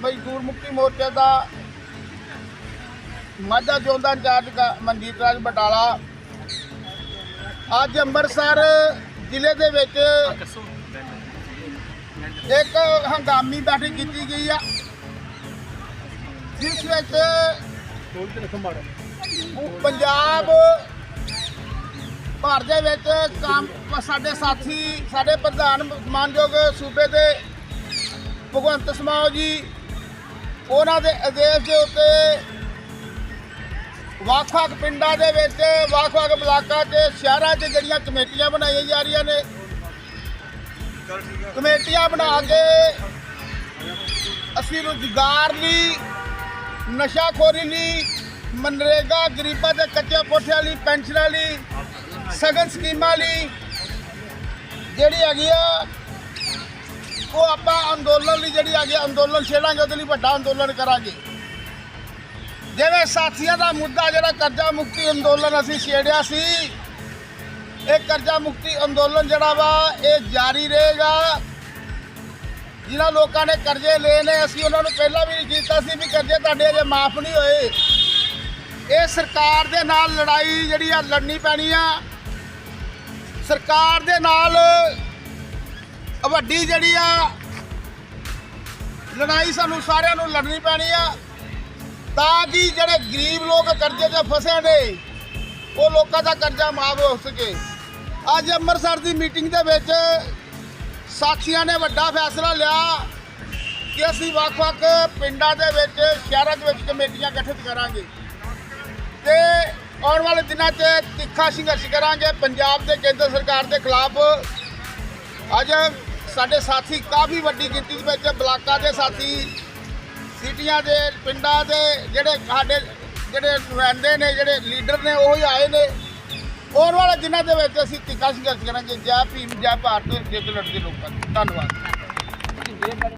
ਮਜ਼ਦੂਰ ਮੁਕਤੀ ਮੋਰਚੇ ਦਾ ਮਾਝਾ ਜ਼ੋਨ ਦਾ ਇੰਚਾਰਜ ਮਨਜੀਤ ਰਾਜ ਬਟਾਲਾ। ਅੱਜ ਅੰਮ੍ਰਿਤਸਰ ਜ਼ਿਲ੍ਹੇ ਦੇ ਵਿੱਚ ਇੱਕ ਹੰਗਾਮੀ ਬੈਠਕ ਕੀਤੀ ਗਈ ਆ, ਜਿਸ ਵਿੱਚ ਪੰਜਾਬ ਭਾਰਤ ਦੇ ਵਿੱਚ ਕੰਮ, ਸਾਡੇ ਸਾਥੀ, ਸਾਡੇ ਪ੍ਰਧਾਨ ਮਾਨਯੋਗ ਸੂਬੇ ਦੇ ਭਗਵੰਤ ਸਮਾਓ ਜੀ ਉਹਨਾਂ ਦੇ ਆਦੇਸ਼ ਦੇ ਉੱਤੇ ਵੱਖ-ਵੱਖ ਪਿੰਡਾਂ ਦੇ ਵਿੱਚ, ਵੱਖ-ਵੱਖ ਬਲਾਕਾਂ 'ਚ ਸ਼ਹਿਰਾਂ 'ਚ ਜਿਹੜੀਆਂ ਕਮੇਟੀਆਂ ਬਣਾਈਆਂ ਜਾ ਰਹੀਆਂ ਨੇ। ਕਮੇਟੀਆਂ ਬਣਾ ਕੇ ਅਸੀਂ ਰੁਜ਼ਗਾਰ ਲਈ ਨਸ਼ਾਖੋਰੀ ਲਈ ਮਨਰੇਗਾ, ਗਰੀਬਾਂ ਦੇ ਕੱਚੇ ਕੋਠਿਆਂ ਲਈ, ਪੈਨਸ਼ਨਾਂ ਲਈ, ਸਗਨ ਸਕੀਮਾਂ ਲਈ ਜਿਹੜੀ ਹੈਗੀ ਆ ਉਹ ਆਪਾਂ ਅੰਦੋਲਨ ਲਈ ਜਿਹੜੀ ਹੈਗੀ ਆ, ਅੰਦੋਲਨ ਛੇੜਾਂਗੇ ਉਹਦੇ ਲਈ ਵੱਡਾ ਅੰਦੋਲਨ ਕਰਾਂਗੇ। ਜਿਵੇਂ ਸਾਥੀਆਂ ਦਾ ਮੁੱਦਾ ਜਿਹੜਾ ਕਰਜ਼ਾ ਮੁਕਤੀ ਅੰਦੋਲਨ ਅਸੀਂ ਛੇੜਿਆ ਸੀ ਇਹ ਕਰਜ਼ਾ ਮੁਕਤੀ ਅੰਦੋਲਨ ਜਿਹੜਾ ਵਾ ਇਹ ਜਾਰੀ ਰਹੇਗਾ। ਜਿਨ੍ਹਾਂ ਲੋਕਾਂ ਨੇ ਕਰਜ਼ੇ ਲਏ ਨੇ ਅਸੀਂ ਉਹਨਾਂ ਨੂੰ ਪਹਿਲਾਂ ਵੀ ਕੀਤਾ ਸੀ ਵੀ ਕਰਜ਼ੇ ਤੁਹਾਡੇ ਅਜੇ ਮਾਫ ਨਹੀਂ ਹੋਏ। ਇਹ ਸਰਕਾਰ ਦੇ ਨਾਲ ਲੜਾਈ ਜਿਹੜੀ ਆ ਲੜਨੀ ਪੈਣੀ ਆ। ਸਰਕਾਰ ਦੇ ਨਾਲ ਵੱਡੀ ਜਿਹੜੀ ਆ, ਲੜਾਈ ਸਾਨੂੰ ਸਾਰਿਆਂ ਨੂੰ ਲੜਨੀ ਪੈਣੀ ਆ। ਤਾਂ ਕਿ ਜਿਹੜੇ ਗਰੀਬ ਲੋਕ ਕਰਜ਼ੇ 'ਚ ਫਸੇ ਨੇ, ਉਹ ਲੋਕਾਂ ਦਾ ਕਰਜ਼ਾ ਮਾਫ ਹੋ ਸਕੇ। ਅੱਜ ਅੰਮ੍ਰਿਤਸਰ ਦੀ ਮੀਟਿੰਗ ਦੇ ਵਿੱਚ ਸਾਥੀਆਂ ਨੇ ਵੱਡਾ ਫੈਸਲਾ ਲਿਆ ਕਿ ਅਸੀਂ ਵੱਖ-ਵੱਖ ਪਿੰਡਾਂ ਦੇ ਵਿੱਚ, ਸ਼ਹਿਰਾਂ ਦੇ ਵਿੱਚ ਕਮੇਟੀਆਂ ਗਠਿਤ ਕਰਾਂਗੇ। ਤੇ ਆਉਣ ਵਾਲੇ ਦਿਨਾਂ 'ਚ ਤਿੱਖਾ ਸੰਘਰਸ਼ ਕਰਾਂਗੇ। ਪੰਜਾਬ ਦੇ ਕੇਂਦਰ ਸਰਕਾਰ ਦੇ ਖਿਲਾਫ ਅੱਜ ਸਾਡੇ ਸਾਥੀ ਕਾਫੀ ਵੱਡੀ ਗਿਣਤੀ ਦੇ ਵਿੱਚ ਬਲਾਕਾਂ ਦੇ ਸਾਥੀ, ਸਿਟੀਆਂ ਦੇ, ਪਿੰਡਾਂ ਦੇ ਜਿਹੜੇ ਸਾਡੇ ਜਿਹੜੇ ਨੁਮਾਇੰਦੇ ਨੇ, ਜਿਹੜੇ ਲੀਡਰ ਨੇ, ਉਹ ਹੀ ਆਏ ਨੇ। ਆਉਣ ਵਾਲੇ ਦਿਨਾਂ ਦੇ ਵਿੱਚ ਅਸੀਂ ਤਿੱਖਾ ਸੰਘਰਸ਼ ਕਰਾਂਗੇ, ਜੈ ਭੀਮ, ਜੈ ਭਾਰਤ ਜਿੱਤ ਲੜਦੇ ਲੋਕਾਂ ਦੀ। ਧੰਨਵਾਦ।